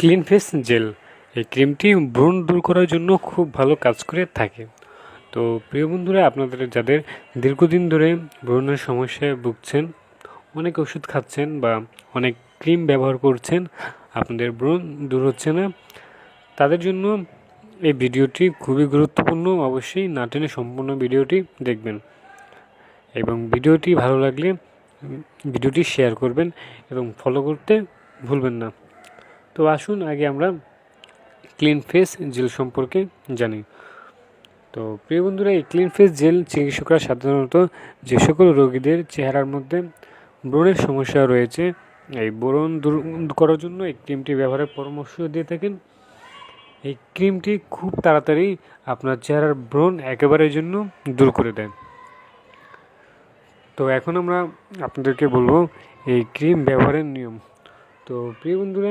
Clean face jail. এই ক্রিমটি ব্রণ দূর করার জন্য খুব ভালো কাজ করে থাকে। তো প্রিয় বন্ধুরা, আপনাদের যাদের দীর্ঘদিন ধরে ব্রণের সমস্যায় ভুগছেন, অনেক ওষুধ খাচ্ছেন বা অনেক ক্রিম ব্যবহার করছেন, আপনাদের ব্রণ দূর হচ্ছে না, তাদের জন্য এই ভিডিওটি খুবই গুরুত্বপূর্ণ। অবশ্যই না টেনে সম্পূর্ণ ভিডিওটি দেখবেন এবং ভিডিওটি ভালো লাগলে ভিডিওটি শেয়ার করবেন এবং ফলো করতে ভুলবেন না। তো আসুন আগে আমরা ক্লিন ফেস জেল সম্পর্কে জানি। তো প্রিয় বন্ধুরা, এই ক্লিন ফেস জেল চিকিৎসকরা সাধারণত যে সকল রোগীদের চেহারার মধ্যে ব্রণের সমস্যা রয়েছে, এই ব্রণ দূর করার জন্য এই ক্রিমটি ব্যবহারের পরামর্শ দিয়ে থাকেন। এই ক্রিমটি খুব তাড়াতাড়ি আপনার চেহারার ব্রণ একেবারের জন্য দূর করে দেয়। তো এখন আমরা আপনাদেরকে বলব, এই ক্রিম ব্যবহারের নিয়ম। তো প্রিয় বন্ধুরা